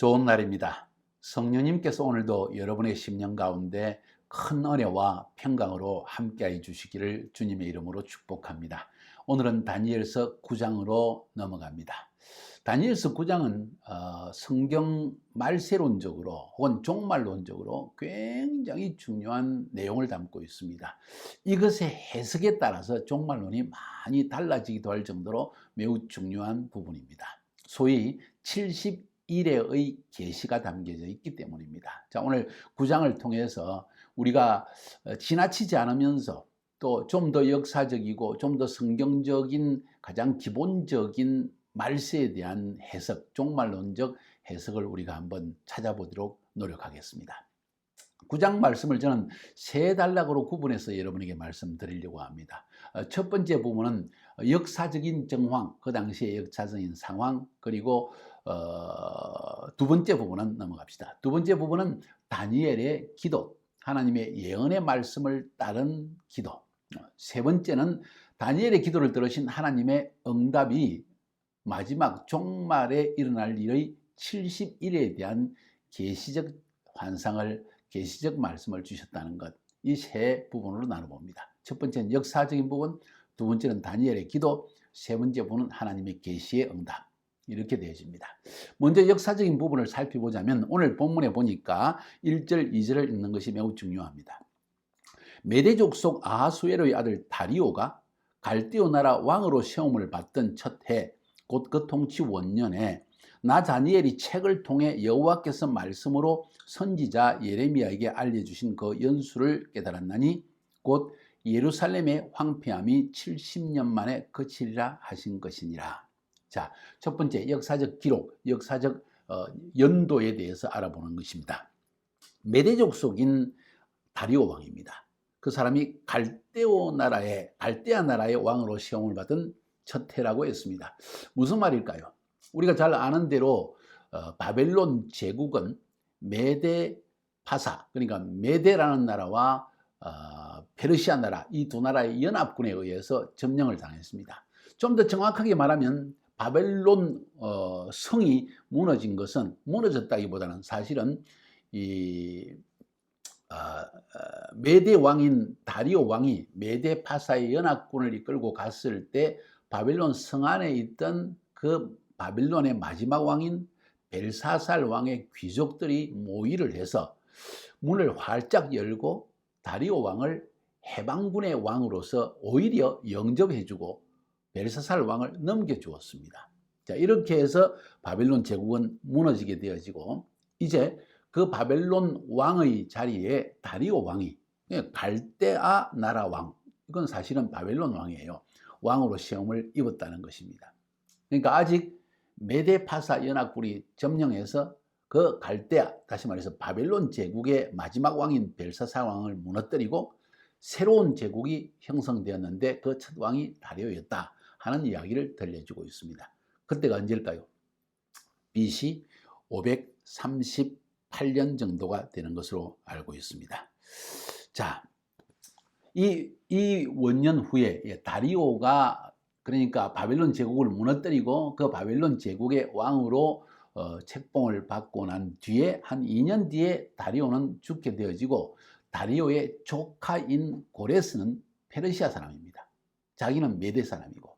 좋은 날입니다. 성령님께서 오늘도 여러분의 심령 가운데 큰 은혜와 평강으로 함께해 주시기를 주님의 이름으로 축복합니다. 오늘은 다니엘서 9장으로 넘어갑니다. 다니엘서 9장은 어, 성경 말세론적으로 혹은 종말론적으로 굉장히 중요한 내용을 담고 있습니다. 이것의 해석에 따라서 종말론이 많이 달라지기도 할 정도로 매우 중요한 부분입니다. 소위 71회의 계시가 담겨져 있기 때문입니다. 자, 오늘 9장을 통해서 우리가 어, 지나치지 않으면서 또 좀 더 역사적이고 좀 더 성경적인 가장 기본적인 말세에 대한 해석, 종말론적 해석을 우리가 한번 찾아보도록 노력하겠습니다. 9장 말씀을 저는 세 단락으로 구분해서 여러분에게 말씀드리려고 합니다. 어, 첫 번째 부분은 역사적인 정황, 그 당시의 역사적인 상황, 그리고 어, 두 번째 부분은 넘어갑시다. 두 번째 부분은 다니엘의 기도, 하나님의 예언의 말씀을 따른 기도. 어, 세 번째는 다니엘의 기도를 들으신 하나님의 응답이 마지막 종말에 일어날 일의 71회에 대한 계시적 환상을 계시적 말씀을 주셨다는 것. 이 세 부분으로 나눠봅니다. 첫 번째는 역사적인 부분, 두 번째는 다니엘의 기도, 세 번째 부분은 하나님의 계시의 응답. 이렇게 되어집니다. 먼저 역사적인 부분을 살펴보자면 오늘 본문에 보니까 1절, 2절을 읽는 것이 매우 중요합니다. 메대족 속 아하수에로의 아들 다리오가 갈대오 나라 왕으로 시험을 받던 첫 해, 곧 그 통치 원년에 나 다니엘이 책을 통해 여호와께서 말씀으로 선지자 예레미야에게 알려주신 그 연수를 깨달았나니 곧 예루살렘의 황폐함이 70년 만에 그치리라 하신 것이니라. 자, 첫 번째 역사적 기록, 역사적 어, 연도에 대해서 알아보는 것입니다. 메대족 속인 다리오 왕입니다. 그 사람이 갈대오 나라의 갈대아 나라의 왕으로 시험을 받은 첫 해라고 했습니다. 무슨 말일까요? 우리가 잘 아는 대로 어, 바벨론 제국은 메데 파사 그러니까 메데라는 나라와 어, 페르시아 나라 이 두 나라의 연합군에 의해서 점령을 당했습니다. 좀 더 정확하게 말하면 바벨론 어, 성이 무너진 것은 무너졌다기보다는 사실은 이 어, 어, 메데 왕인 다리오 왕이 메데 파사의 연합군을 이끌고 갔을 때 바벨론 성 안에 있던 그 바빌론의 마지막 왕인 벨사살 왕의 귀족들이 모의를 해서 문을 활짝 열고 다리오 왕을 해방군의 왕으로서 오히려 영접해주고 벨사살 왕을 넘겨주었습니다. 자, 이렇게 해서 바벨론 제국은 무너지게 되어지고 이제 그 바벨론 왕의 자리에 다리오 왕이 갈대아 나라 왕 이건 사실은 바벨론 왕이에요. 왕으로 시험을 입었다는 것입니다. 그러니까 아직 메데파사 연합군이 점령해서 그 갈대아 다시 말해서 바벨론 제국의 마지막 왕인 벨사사 왕을 무너뜨리고 새로운 제국이 형성되었는데 그 첫 왕이 다리오였다 하는 이야기를 들려주고 있습니다. 그때가 언제일까요? BC 538년 정도가 되는 것으로 알고 있습니다. 자, 이, 이 원년 후에 예, 다리오가 그러니까 바벨론 제국을 무너뜨리고 그 바벨론 제국의 왕으로 어, 책봉을 받고 난 뒤에 한 2년 뒤에 다리오는 죽게 되어지고 다리오의 조카인 고레스는 페르시아 사람입니다. 자기는 메대 사람이고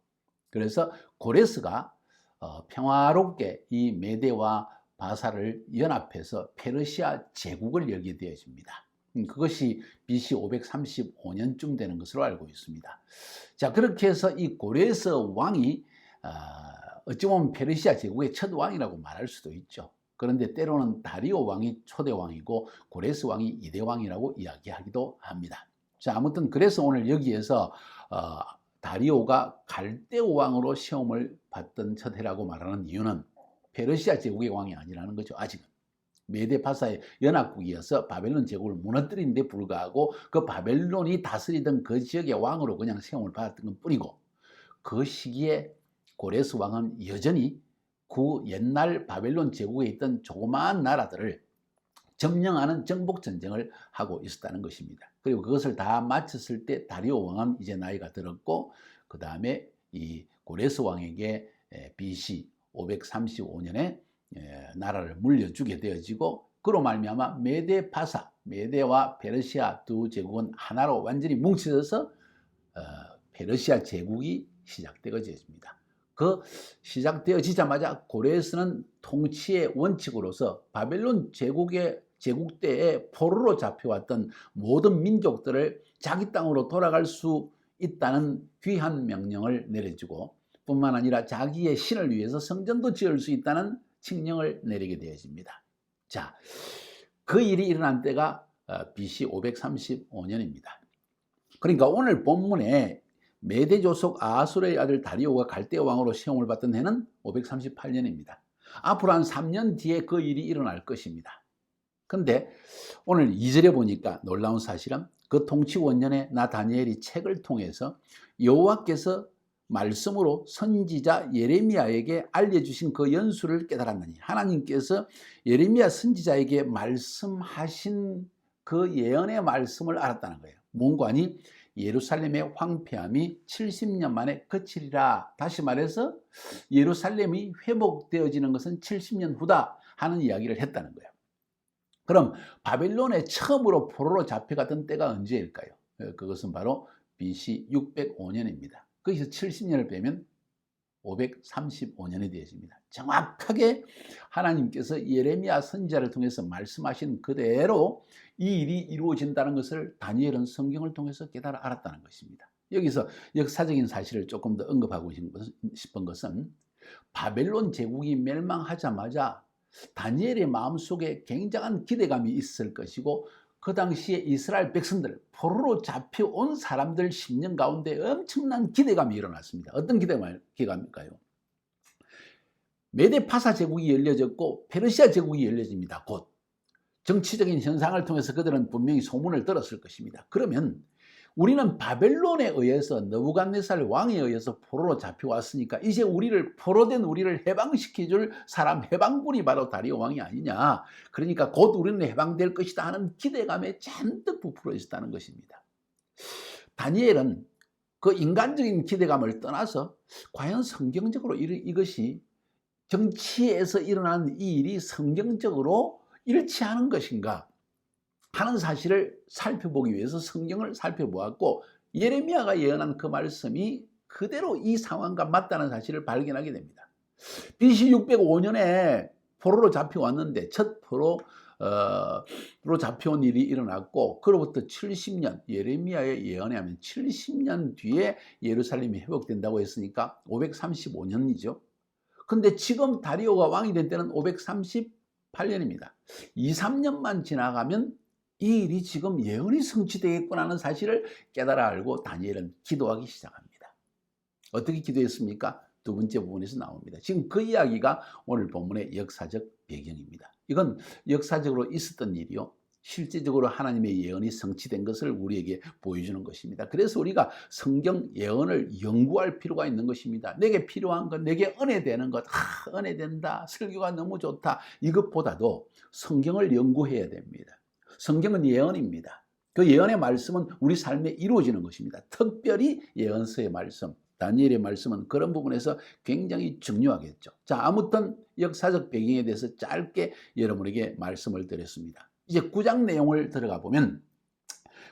그래서 고레스가 어, 평화롭게 이 메대와 바사를 연합해서 페르시아 제국을 열게 되어집니다. 음, 그것이 BC 535년쯤 되는 것으로 알고 있습니다. 자, 그렇게 해서 이 고레스 왕이 아, 어찌 보면 페르시아 제국의 첫 왕이라고 말할 수도 있죠. 그런데 때로는 다리오 왕이 초대 왕이고 고레스 왕이 이대 왕이라고 이야기하기도 합니다. 자, 아무튼 그래서 오늘 여기에서 어, 다리오가 갈대오 왕으로 시험을 받던 첫 해라고 말하는 이유는 페르시아 제국의 왕이 아니라는 거죠. 아직은. 메데파사의 연합국이어서 바벨론 제국을 무너뜨린 데 불구하고 그 바벨론이 다스리던 그 지역의 왕으로 그냥 세움을 받았던 것 뿐이고 그 시기에 고레스 왕은 여전히 그 옛날 바벨론 제국에 있던 조그마한 나라들을 점령하는 정복 전쟁을 하고 있었다는 것입니다. 그리고 그것을 다 마쳤을 때 다리오 왕은 이제 나이가 들었고 그 다음에 이 고레스 왕에게 BC 535년에 예, 나라를 물려주게 되어지고 그로 말미암아 메데 파사, 메데와 페르시아 두 제국은 하나로 완전히 뭉쳐져서 어, 페르시아 제국이 시작되어집니다. 그 시작되어지자마자 고레스는 통치의 원칙으로서 바벨론 제국의 제국 때에 포로로 잡혀왔던 모든 민족들을 자기 땅으로 돌아갈 수 있다는 귀한 명령을 내려주고 뿐만 아니라 자기의 신을 위해서 성전도 지을 수 있다는 칙령을 내리게 되어집니다. 자, 그 일이 일어난 때가 어, BC 535년입니다. 그러니까 오늘 본문에 메대 조속 아수르의 아들 다리오가 갈대 왕으로 시험을 받던 해는 538년입니다. 앞으로 한 3년 뒤에 그 일이 일어날 것입니다. 근데 오늘 2절에 보니까 놀라운 사실은 그 통치 원년에 나 다니엘이 책을 통해서 여호와께서 말씀으로 선지자 예레미야에게 알려주신 그 연수를 깨달았느니 하나님께서 예레미야 선지자에게 말씀하신 그 예언의 말씀을 알았다는 거예요. 뭔가니 예루살렘의 황폐함이 70년 만에 그치리라. 다시 말해서 예루살렘이 회복되어지는 것은 70년 후다 하는 이야기를 했다는 거예요. 그럼 바벨론에 처음으로 포로로 잡혀갔던 때가 언제일까요? 그것은 바로 BC 605년입니다. 거기서 70년을 빼면 535년이 되어집니다. 정확하게 하나님께서 예레미야 선지자를 통해서 말씀하신 그대로 이 일이 이루어진다는 것을 다니엘은 성경을 통해서 깨달아 알았다는 것입니다. 여기서 역사적인 사실을 조금 더 언급하고 싶은 것은 바벨론 제국이 멸망하자마자 다니엘의 마음속에 굉장한 기대감이 있을 것이고 그 당시에 이스라엘 백성들, 포로로 잡혀온 사람들 10년 가운데 엄청난 기대감이 일어났습니다. 어떤 기대감일까요? 메데 파사 제국이 열려졌고 페르시아 제국이 열려집니다. 곧 정치적인 현상을 통해서 그들은 분명히 소문을 들었을 것입니다. 그러면 우리는 바벨론에 의해서 너부갓네살 왕에 의해서 포로로 잡혀왔으니까 이제 우리를 포로된 우리를 해방시켜 줄 사람 해방군이 바로 다리오 왕이 아니냐. 그러니까 곧 우리는 해방될 것이다 하는 기대감에 잔뜩 부풀어 있었다는 것입니다. 다니엘은 그 인간적인 기대감을 떠나서 과연 성경적으로 이것이 정치에서 일어나는 이 일이 성경적으로 일치하는 것인가? 하는 사실을 살펴보기 위해서 성경을 살펴보았고 예레미야가 예언한 그 말씀이 그대로 이 상황과 맞다는 사실을 발견하게 됩니다. BC 605년에 포로로 잡혀왔는데 첫 포로 로 잡혀온 일이 일어났고 그로부터 70년 예레미야의 예언에 하면 70년 뒤에 예루살렘이 회복된다고 했으니까 535년이죠. 근데 지금 다리오가 왕이 된 때는 538년입니다. 2, 3년만 지나가면 이 일이 지금 예언이 성취되겠구나는 사실을 깨달아 알고 다니엘은 기도하기 시작합니다. 어떻게 기도했습니까? 두 번째 부분에서 나옵니다. 지금 그 이야기가 오늘 본문의 역사적 배경입니다. 이건 역사적으로 있었던 일이요. 실제적으로 하나님의 예언이 성취된 것을 우리에게 보여주는 것입니다. 그래서 우리가 성경 예언을 연구할 필요가 있는 것입니다. 내게 필요한 것, 내게 은혜 되는 것, 아, 은혜 된다, 설교가 너무 좋다. 이것보다도 성경을 연구해야 됩니다. 성경은 예언입니다. 그 예언의 말씀은 우리 삶에 이루어지는 것입니다. 특별히 예언서의 말씀, 다니엘의 말씀은 그런 부분에서 굉장히 중요하겠죠. 자, 아무튼 역사적 배경에 대해서 짧게 여러분에게 말씀을 드렸습니다. 이제 구장 내용을 들어가 보면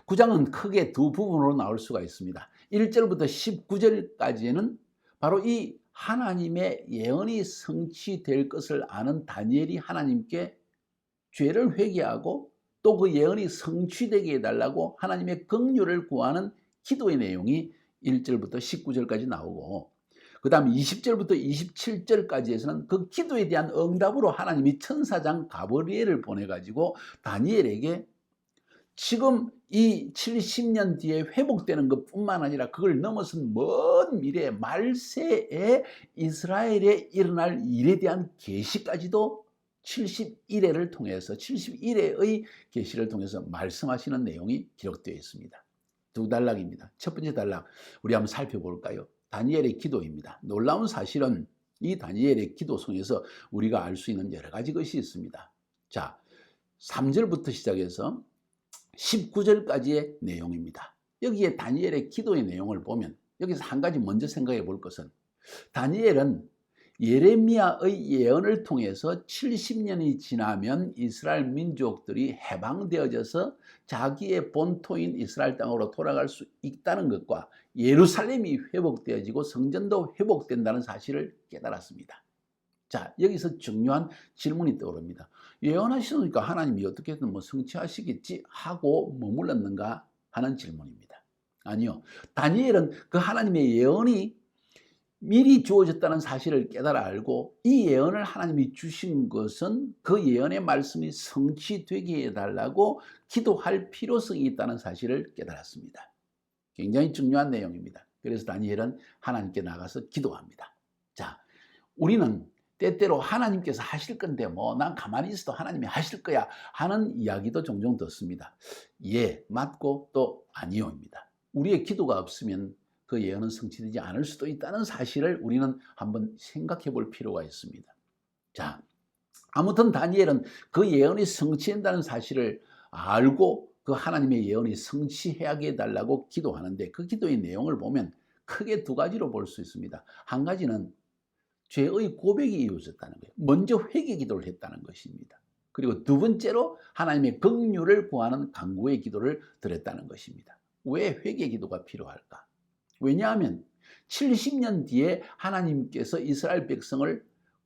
구장은 크게 두 부분으로 나올 수가 있습니다. 1절부터 19절까지는 바로 이 하나님의 예언이 성취될 것을 아는 다니엘이 하나님께 죄를 회개하고 또 그 예언이 성취되게 해달라고 하나님의 긍휼을 구하는 기도의 내용이 1절부터 19절까지 나오고 그 다음 20절부터 27절까지에서는 그 기도에 대한 응답으로 하나님이 천사장 가브리엘을 보내가지고 다니엘에게 지금 이 70년 뒤에 회복되는 것 뿐만 아니라 그걸 넘어선 먼 미래 말세에 이스라엘에 일어날 일에 대한 계시까지도 71회를 통해서 71회의 계시를 통해서 말씀하시는 내용이 기록되어 있습니다. 두 단락입니다. 첫 번째 단락 우리 한번 살펴볼까요? 다니엘의 기도입니다. 놀라운 사실은 이 다니엘의 기도 속에서 우리가 알 수 있는 여러 가지 것이 있습니다. 자, 3절부터 시작해서 19절까지의 내용입니다. 여기에 다니엘의 기도의 내용을 보면 여기서 한 가지 먼저 생각해 볼 것은 다니엘은 예레미야의 예언을 통해서 70년이 지나면 이스라엘 민족들이 해방되어져서 자기의 본토인 이스라엘 땅으로 돌아갈 수 있다는 것과 예루살렘이 회복되어지고 성전도 회복된다는 사실을 깨달았습니다. 자, 여기서 중요한 질문이 떠오릅니다. 예언하시니까 하나님이 어떻게든 뭐 성취하시겠지 하고 머물렀는가 하는 질문입니다. 아니요. 다니엘은 그 하나님의 예언이 미리 주어졌다는 사실을 깨달아 알고 이 예언을 하나님이 주신 것은 그 예언의 말씀이 성취되게 해달라고 기도할 필요성이 있다는 사실을 깨달았습니다. 굉장히 중요한 내용입니다. 그래서 다니엘은 하나님께 나가서 기도합니다. 자, 우리는 때때로 하나님께서 하실 건데 뭐 난 가만히 있어도 하나님이 하실 거야 하는 이야기도 종종 듣습니다. 예, 맞고 또 아니요입니다. 우리의 기도가 없으면 그 예언은 성취되지 않을 수도 있다는 사실을 우리는 한번 생각해 볼 필요가 있습니다. 자, 아무튼 다니엘은 그 예언이 성취된다는 사실을 알고 그 하나님의 예언이 성취하게 해달라고 기도하는데 그 기도의 내용을 보면 크게 두 가지로 볼 수 있습니다. 한 가지는 죄의 고백이 이루어졌다는 거예요. 먼저 회개 기도를 했다는 것입니다. 그리고 두 번째로 하나님의 긍휼을 구하는 간구의 기도를 드렸다는 것입니다. 왜 회개 기도가 필요할까? 왜냐하면 70년 뒤에 하나님께서 이스라엘 백성을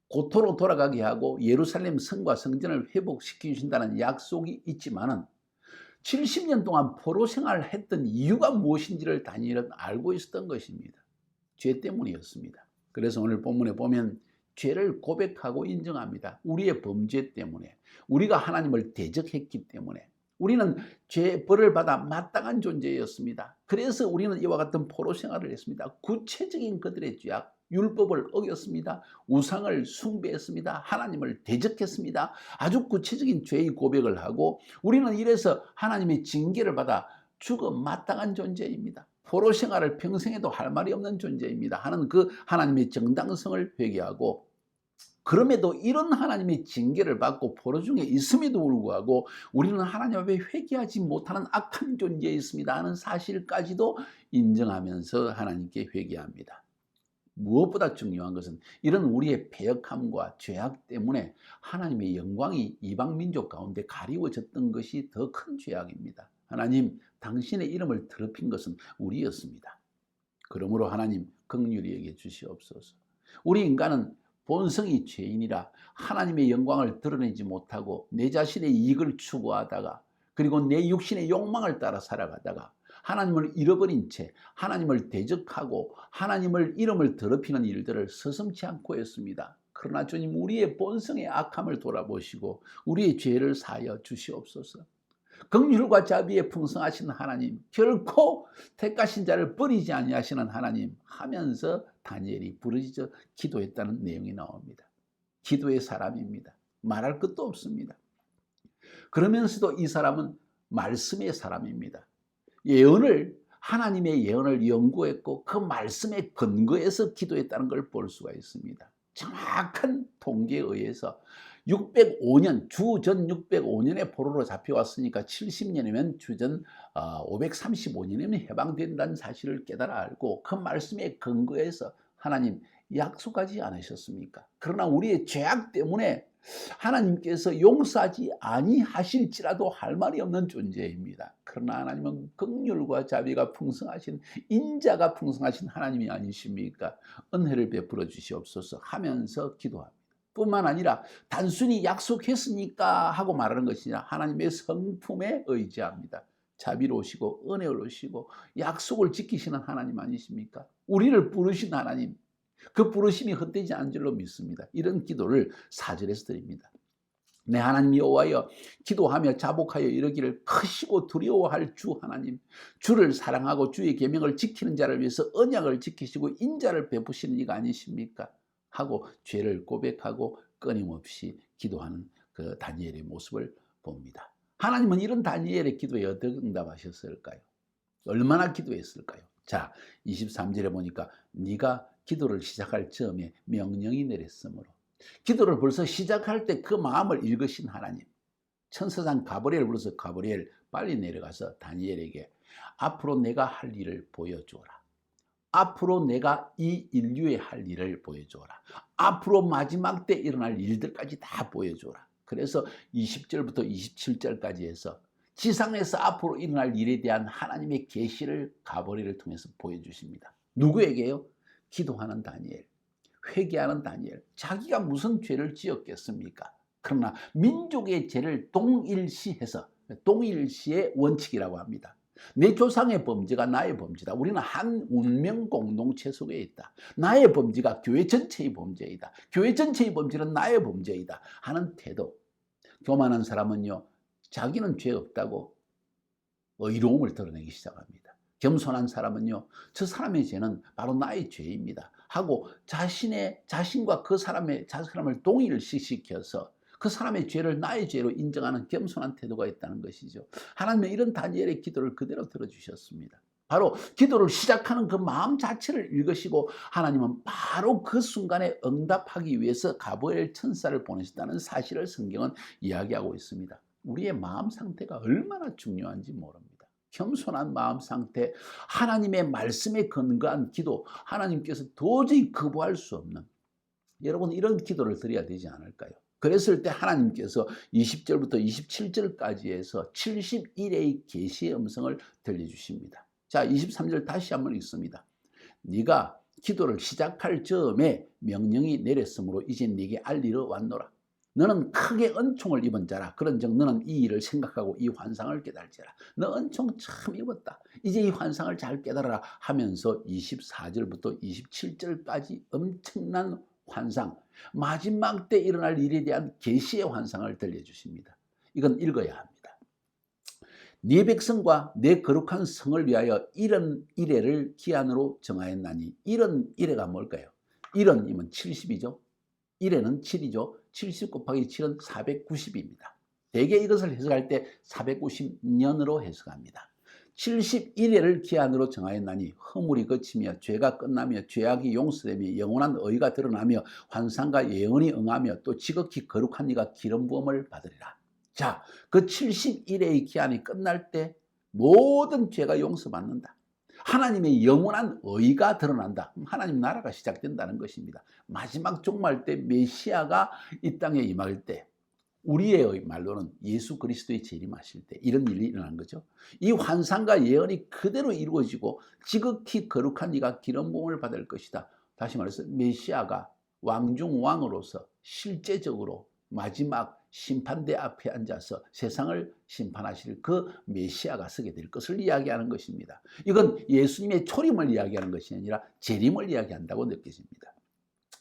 고토로 돌아가게 하고 예루살렘 성과 성전을 회복시켜 주신다는 약속이 있지만은 70년 동안 포로 생활을 했던 이유가 무엇인지를 다니엘은 알고 있었던 것입니다. 죄 때문이었습니다. 그래서 오늘 본문에 보면 죄를 고백하고 인정합니다. 우리의 범죄 때문에 우리가 하나님을 대적했기 때문에 우리는 죄 벌을 받아 마땅한 존재였습니다. 그래서 우리는 이와 같은 포로 생활을 했습니다. 구체적인 그들의 죄악, 율법을 어겼습니다. 우상을 숭배했습니다. 하나님을 대적했습니다. 아주 구체적인 죄의 고백을 하고 우리는 이래서 하나님의 징계를 받아 죽어 마땅한 존재입니다. 포로 생활을 평생에도 할 말이 없는 존재입니다. 하는 그 하나님의 정당성을 회개하고 그럼에도 이런 하나님의 징계를 받고 포로 중에 있음에도 불구하고 우리는 하나님 앞에 회개하지 못하는 악한 존재에 있습니다 하는 사실까지도 인정하면서 하나님께 회개합니다. 무엇보다 중요한 것은 이런 우리의 배역함과 죄악 때문에 하나님의 영광이 이방 민족 가운데 가리워졌던 것이 더 큰 죄악입니다. 하나님, 당신의 이름을 더럽힌 것은 우리였습니다. 그러므로 하나님 긍휼히 여겨 주시옵소서. 우리 인간은 본성이 죄인이라 하나님의 영광을 드러내지 못하고 내 자신의 이익을 추구하다가 그리고 내 육신의 욕망을 따라 살아가다가 하나님을 잃어버린 채 하나님을 대적하고 하나님을 이름을 더럽히는 일들을 서슴지 않고 했습니다. 그러나 주님 우리의 본성의 악함을 돌아보시고 우리의 죄를 사하여 주시옵소서. 긍휼과 자비에 풍성하신 하나님, 결코 택하신 자를 버리지 아니하시는 하나님 하면서 다니엘이 부르짖어 기도했다는 내용이 나옵니다. 기도의 사람입니다. 말할 것도 없습니다. 그러면서도 이 사람은 말씀의 사람입니다. 예언을 하나님의 예언을 연구했고 그 말씀에 근거해서 기도했다는 걸 볼 수가 있습니다. 정확한 통계에 의해서 605년 주전 605년에 포로로 잡혀왔으니까 70년이면 주전 535년이면 어, 해방된다는 사실을 깨달아 알고 그 말씀에 근거해서 하나님 약속하지 않으셨습니까? 그러나 우리의 죄악 때문에 하나님께서 용서하지 아니하실지라도 할 말이 없는 존재입니다. 그러나 하나님은 극률과 자비가 풍성하신 인자가 풍성하신 하나님이 아니십니까? 은혜를 베풀어 주시옵소서 하면서 기도합니다. 뿐만 아니라 단순히 약속했으니까 하고 말하는 것이 아니라 하나님의 성품에 의지합니다. 자비로우시고 은혜로우시고 약속을 지키시는 하나님 아니십니까? 우리를 부르신 하나님, 그 부르심이 헛되지 않은 줄로 믿습니다. 이런 기도를 사절에서 드립니다. 내 하나님 여호와여 기도하며 자복하여 이르기를 크시고 두려워할 주 하나님 주를 사랑하고 주의 계명을 지키는 자를 위해서 언약을 지키시고 인자를 베푸시는 이가 아니십니까? 하고 죄를 고백하고 끊임없이 기도하는 그 다니엘의 모습을 봅니다. 하나님은 이런 다니엘의 기도에 어떻게 응답하셨을까요? 얼마나 기도했을까요? 자, 23절에 보니까 네가 기도를 시작할 즈음에 명령이 내렸으므로 기도를 벌써 시작할 때 그 마음을 읽으신 하나님 천사장 가브리엘 불러서 가브리엘 빨리 내려가서 다니엘에게 앞으로 내가 할 일을 보여주어라. 앞으로 내가 이 인류에 할 일을 보여줘라. 앞으로 마지막 때 일어날 일들까지 다 보여줘라. 그래서 20절부터 27절까지 해서 지상에서 앞으로 일어날 일에 대한 하나님의 계시를 가버리를 통해서 보여주십니다. 누구에게요? 기도하는 다니엘, 회개하는 다니엘. 자기가 무슨 죄를 지었겠습니까? 그러나 민족의 죄를 동일시해서 동일시의 원칙이라고 합니다. 내 조상의 범죄가 나의 범죄다. 우리는 한 운명 공동체 속에 있다. 나의 범죄가 교회 전체의 범죄이다. 교회 전체의 범죄는 나의 범죄이다. 하는 태도. 교만한 사람은요, 자기는 죄 없다고 의로움을 드러내기 시작합니다. 겸손한 사람은요, 저 사람의 죄는 바로 나의 죄입니다. 하고 자신의 자신과 그 사람의 자 사람을 동일시시켜서 그 사람의 죄를 나의 죄로 인정하는 겸손한 태도가 있다는 것이죠. 하나님은 이런 다니엘의 기도를 그대로 들어주셨습니다. 바로 기도를 시작하는 그 마음 자체를 읽으시고 하나님은 바로 그 순간에 응답하기 위해서 가브엘 천사를 보내셨다는 사실을 성경은 이야기하고 있습니다. 우리의 마음 상태가 얼마나 중요한지 모릅니다. 겸손한 마음 상태, 하나님의 말씀에 근거한 기도, 하나님께서 도저히 거부할 수 없는 여러분 이런 기도를 드려야 되지 않을까요? 그랬을 때 하나님께서 20절부터 27절까지 해서 71회의 계시의 음성을 들려주십니다. 자, 23절 다시 한번 읽습니다. 네가 기도를 시작할 즈음에 명령이 내렸으므로 이제 네게 알리러 왔노라. 너는 크게 은총을 입은 자라. 그런즉 너는 이 일을 생각하고 이 환상을 깨달지라. 너 은총 참 입었다. 이제 이 환상을 잘 깨달아라 하면서 24절부터 27절까지 엄청난 환상, 마지막 때 일어날 일에 대한 계시의 환상을 들려주십니다. 이건 읽어야 합니다. 네 백성과 내 거룩한 성을 위하여 이런 이래를 기한으로 정하였나니 이런 이래가 뭘까요? 이런이면 70이죠. 이래는 7이죠. 70 곱하기 7은 490입니다. 대개 이것을 해석할 때 490년으로 해석합니다. 71회를 기한으로 정하였나니 허물이 그치며 죄가 끝나며 죄악이 용서되며 영원한 의가 드러나며 환상과 예언이 응하며 또 지극히 거룩한 이가 기름 부음을 받으리라. 자, 그 71회의 기한이 끝날 때 모든 죄가 용서받는다. 하나님의 영원한 의가 드러난다. 하나님 나라가 시작된다는 것입니다. 마지막 종말 때 메시아가 이 땅에 임할 때 우리의 말로는 예수 그리스도의 재림하실 때 이런 일이 일어난 거죠. 이 환상과 예언이 그대로 이루어지고 지극히 거룩한 이가 기름 부음을 받을 것이다. 다시 말해서 메시아가 왕중 왕으로서 실제적으로 마지막 심판대 앞에 앉아서 세상을 심판하실 그 메시아가 서게 될 것을 이야기하는 것입니다. 이건 예수님의 초림을 이야기하는 것이 아니라 재림을 이야기한다고 느껴집니다.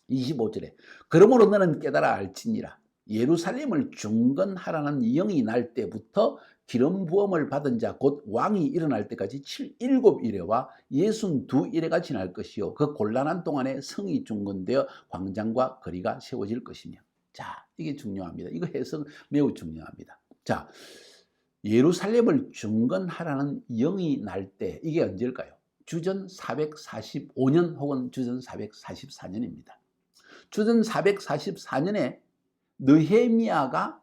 25절에 그러므로 너는 깨달아 알지니라 예루살렘을 중건하라는 영이 날 때부터 기름 부음을 받은 자 곧 왕이 일어날 때까지 7, 7일에와 62일에가 지날 것이요 그 곤란한 동안에 성이 중건되어 광장과 거리가 세워질 것이며 자 이게 중요합니다. 이거 해석 매우 중요합니다. 자 예루살렘을 중건하라는 영이 날 때 이게 언제일까요? 주전 445년 혹은 주전 444년입니다. 주전 444년에 느헤미야가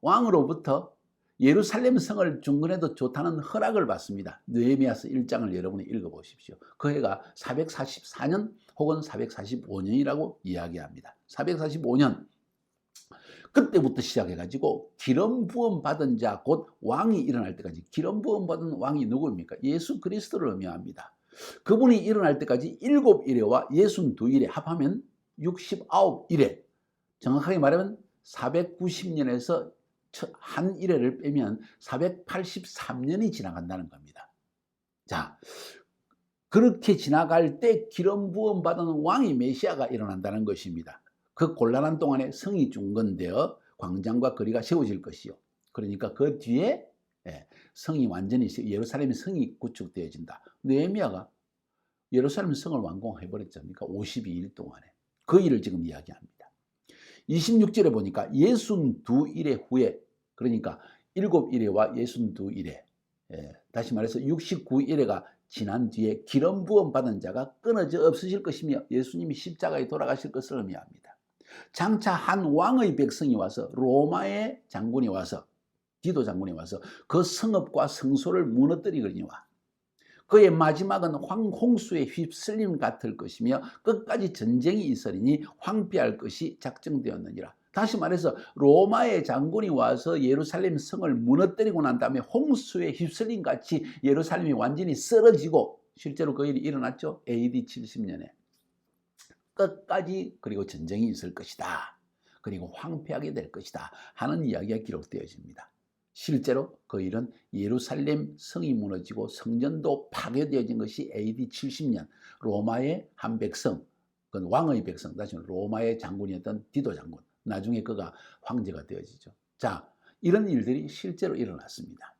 왕으로부터 예루살렘 성을 중건해도 좋다는 허락을 받습니다. 느헤미야서 1장을 여러분이 읽어보십시오. 그 해가 444년 혹은 445년이라고 이야기합니다. 445년 그때부터 시작해가지고 기름 부음 받은 자 곧 왕이 일어날 때까지 기름 부음 받은 왕이 누구입니까? 예수 그리스도를 의미합니다. 그분이 일어날 때까지 일곱 일에와 예순 두 일에 합하면 69일에 정확하게 말하면 490년에서 한 일회를 빼면 483년이 지나간다는 겁니다. 자, 그렇게 지나갈 때 기름 부음 받은 왕이 메시아가 일어난다는 것입니다. 그 곤란한 동안에 성이 중건되어 광장과 거리가 세워질 것이요. 그러니까 그 뒤에 예, 성이 완전히 예루살렘의 성이 구축되어진다. 느헤미야가 예루살렘 성을 완공해 버렸잖습니까? 52일 동안에 그 일을 지금 이야기합니다. 26절에 보니까 예순 두 일의 후에 그러니까 일곱 일회와 예순 두 일회 예, 다시 말해서 69일회가 지난 뒤에 기름 부음 받은 자가 끊어져 없으실 것이며 예수님이 십자가에 돌아가실 것을 의미합니다. 장차 한 왕의 백성이 와서 로마의 장군이 와서 디도 장군이 와서 그 성읍과 성소를 무너뜨리거니와 그 그의 마지막은 황홍수에 휩쓸림 같을 것이며 끝까지 전쟁이 있으리니 황폐할 것이 작정되었느니라. 다시 말해서 로마의 장군이 와서 예루살렘 성을 무너뜨리고 난 다음에 홍수에 휩쓸림 같이 예루살렘이 완전히 쓰러지고 실제로 그 일이 일어났죠. AD 70년에. 끝까지 그리고 전쟁이 있을 것이다. 그리고 황폐하게 될 것이다. 하는 이야기가 기록되어집니다. 실제로 그 일은 예루살렘 성이 무너지고 성전도 파괴되어진 것이 AD 70년 로마의 한 백성, 그 왕의 백성, 다시 로마의 장군이었던 디도 장군. 나중에 그가 황제가 되어지죠. 자, 이런 일들이 실제로 일어났습니다.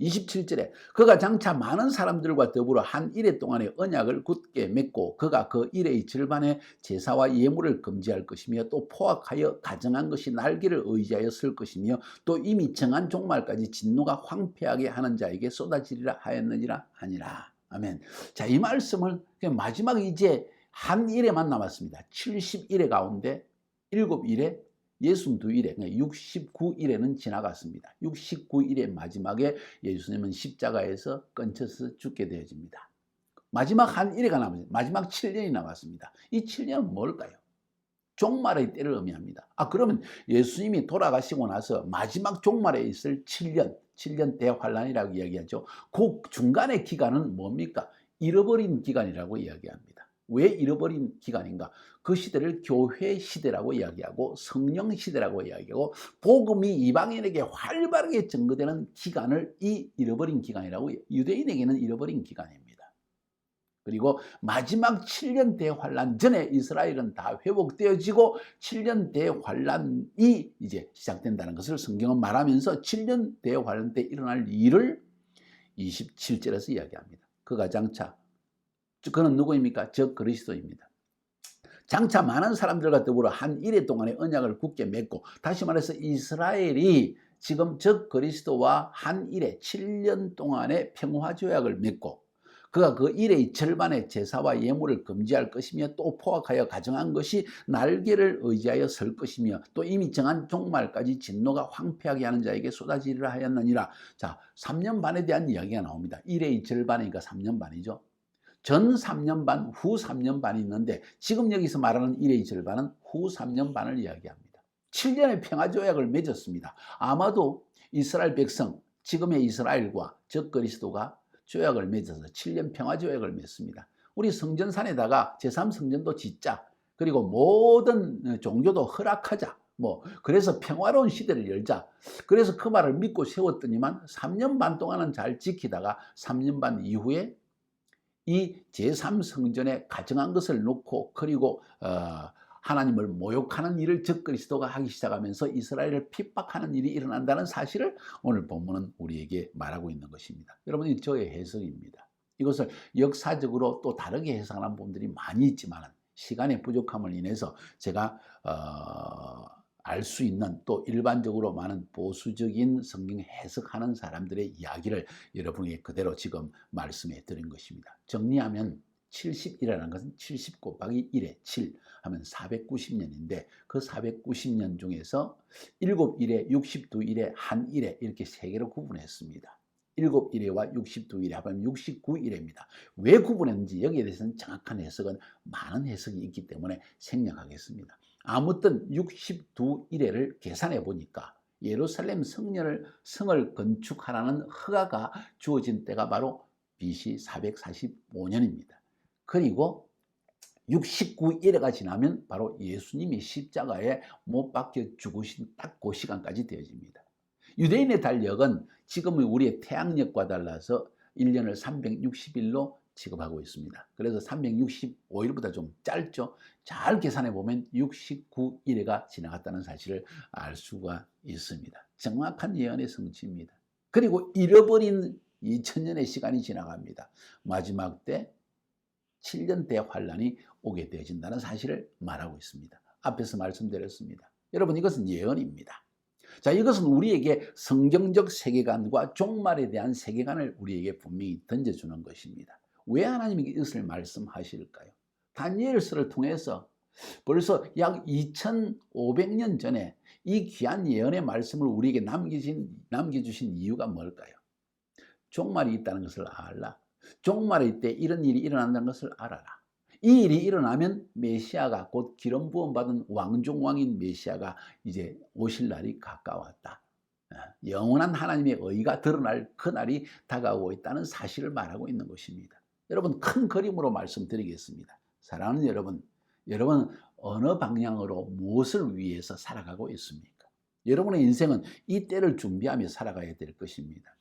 27절에 그가 장차 많은 사람들과 더불어 한 일해 동안의 언약을 굳게 맺고 그가 그 일의 절반의 제사와 예물을 금지할 것이며 또 포악하여 가정한 것이 날개를 의지하여 쓸 것이며 또 이미 정한 종말까지 진노가 황폐하게 하는 자에게 쏟아지리라 하였느니라 하니라. 아멘. 자, 이 말씀을 마지막 이제 한 일에만 남았습니다. 70일의 가운데 7일에 62일에, 69일에는 지나갔습니다. 69일의 마지막에 예수님은 십자가에서 끊쳐서 죽게 되어집니다. 마지막 한 일회가 남았습니다. 마지막 7년이 남았습니다. 이 7년은 뭘까요? 종말의 때를 의미합니다. 아, 그러면 예수님이 돌아가시고 나서 마지막 종말에 있을 7년, 7년 대환란이라고 이야기하죠. 그 중간의 기간은 뭡니까? 잃어버린 기간이라고 이야기합니다. 왜 잃어버린 기간인가? 그 시대를 교회 시대라고 이야기하고 성령 시대라고 이야기하고 복음이 이방인에게 활발하게 전거되는 기간을 이 잃어버린 기간이라고 유대인에게는 잃어버린 기간입니다. 그리고 마지막 7년 대환란 전에 이스라엘은 다 회복되어지고 7년 대환란이 이제 시작된다는 것을 성경은 말하면서 7년 대환란 때 일어날 일을 27절에서 이야기합니다. 그가 장차 그는 누구입니까? 저 그리스도입니다. 장차 많은 사람들과 더불어 한 일해 동안의 언약을 굳게 맺고 다시 말해서 이스라엘이 지금 적 그리스도와 한 일해 7년 동안의 평화 조약을 맺고 그가 그 일의 절반의 제사와 예물을 금지할 것이며 또 포악하여 가정한 것이 날개를 의지하여 설 것이며 또 이미 정한 종말까지 진노가 황폐하게 하는 자에게 쏟아지리라 하였느니라. 자, 3년 반에 대한 이야기가 나옵니다. 일의 절반이니까 3년 반이죠. 전 3년 반, 후 3년 반이 있는데 지금 여기서 말하는 1의 절반은 후 3년 반을 이야기합니다. 7년의 평화조약을 맺었습니다. 아마도 이스라엘 백성, 지금의 이스라엘과 적 그리스도가 조약을 맺어서 7년 평화조약을 맺습니다. 우리 성전산에다가 제3성전도 짓자. 그리고 모든 종교도 허락하자. 뭐 그래서 평화로운 시대를 열자. 그래서 그 말을 믿고 세웠더니만 3년 반 동안은 잘 지키다가 3년 반 이후에 이 제3성전에 가정한 것을 놓고 그리고 어, 하나님을 모욕하는 일을 적그리스도가 하기 시작하면서 이스라엘을 핍박하는 일이 일어난다는 사실을 오늘 본문은 우리에게 말하고 있는 것입니다. 여러분 이 저의 해석입니다. 이것을 역사적으로 또 다르게 해석하는 분들이 많이 있지만 시간의 부족함을 인해서 제가 어, 알 수 있는 또 일반적으로 많은 보수적인 성경 해석하는 사람들의 이야기를 여러분에게 그대로 지금 말씀해 드린 것입니다. 정리하면 70이라는 것은 70 곱하기 1에 7 하면 490년인데 그 490년 중에서 7일에 62일에 한 일에 이렇게 세 개로 구분했습니다. 7일에와 62일에 합하면 69일입니다. 왜 구분했는지 여기에 대해서는 정확한 해석은 많은 해석이 있기 때문에 생략하겠습니다. 아무튼 62일에를 계산해 보니까 예루살렘 성년을 성을 건축하라는 허가가 주어진 때가 바로 BC 445년입니다. 그리고 69일에가 지나면 바로 예수님이 십자가에 못 박혀 죽으신 딱 그 시간까지 되어집니다. 유대인의 달력은 지금의 우리의 태양력과 달라서 1년을 360일로 취급하고 있습니다. 그래서 365일보다 좀 짧죠. 잘 계산해 보면 69일회가 지나갔다는 사실을 알 수가 있습니다. 정확한 예언의 성취입니다. 그리고 잃어버린 2000년의 시간이 지나갑니다. 마지막 때 7년 대환란이 오게 되어진다는 사실을 말하고 있습니다. 앞에서 말씀드렸습니다. 여러분 이것은 예언입니다. 자, 이것은 우리에게 성경적 세계관과 종말에 대한 세계관을 우리에게 분명히 던져주는 것입니다. 왜 하나님이 이것을 말씀하실까요? 다니엘서를 통해서 벌써 약 2500년 전에 이 귀한 예언의 말씀을 우리에게 남기신, 남겨주신 이유가 뭘까요? 종말이 있다는 것을 알라. 종말의 때 이런 일이 일어난다는 것을 알아라. 이 일이 일어나면 메시아가 곧 기름 부음 받은 왕중왕인 메시아가 이제 오실 날이 가까웠다. 어, 영원한 하나님의 의가 드러날 그 날이 다가오고 있다는 사실을 말하고 있는 것입니다. 여러분 큰 그림으로 말씀드리겠습니다. 사랑하는 여러분, 여러분 어느 방향으로 무엇을 위해서 살아가고 있습니까? 여러분의 인생은 이 때를 준비하며 살아가야 될 것입니다.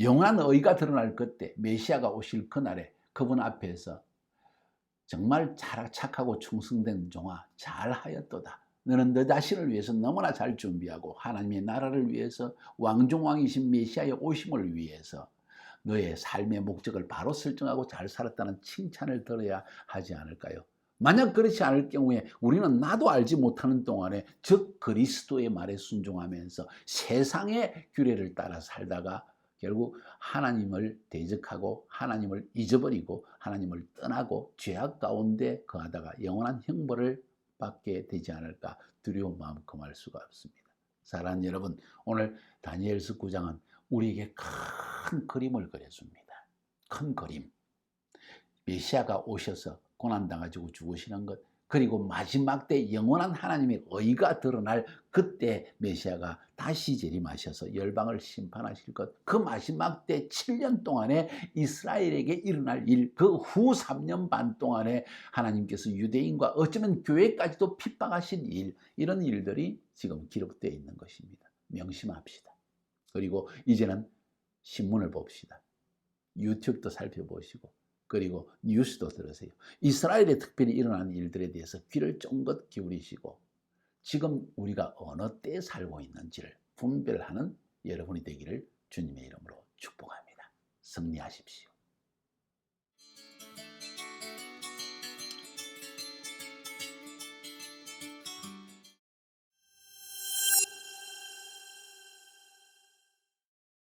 영원한 의가 드러날 그때 메시아가 오실 그날에 그분 앞에서 정말 착하고 충성된 종아 잘하였도다. 너는 너 자신을 위해서 너무나 잘 준비하고 하나님의 나라를 위해서 왕중왕이신 메시아의 오심을 위해서 너의 삶의 목적을 바로 설정하고 잘 살았다는 칭찬을 들어야 하지 않을까요? 만약 그렇지 않을 경우에 우리는 나도 알지 못하는 동안에 즉 그리스도의 말에 순종하면서 세상의 규례를 따라 살다가 결국 하나님을 대적하고 하나님을 잊어버리고 하나님을 떠나고 죄악 가운데 거하다가 영원한 형벌을 받게 되지 않을까 두려운 마음 금할 수가 없습니다. 사랑하는 여러분, 오늘 다니엘서 9장은 우리에게 큰 그림을 그려줍니다. 큰 그림. 메시아가 오셔서 고난당하시고 죽으시는 것, 그리고 마지막 때 영원한 하나님의 의가 드러날 그때 메시아가 다시 재림하셔서 열방을 심판하실 것, 그 마지막 때 7년 동안에 이스라엘에게 일어날 일, 그 후 3년 반 동안에 하나님께서 유대인과 어쩌면 교회까지도 핍박하신 일, 이런 일들이 지금 기록되어 있는 것입니다. 명심합시다. 그리고 이제는 신문을 봅시다. 유튜브도 살펴보시고 그리고 뉴스도 들으세요. 이스라엘에 특별히 일어난 일들에 대해서 귀를 쫑긋 기울이시고 지금 우리가 어느 때에 살고 있는지를 분별하는 여러분이 되기를 주님의 이름으로 축복합니다. 승리하십시오.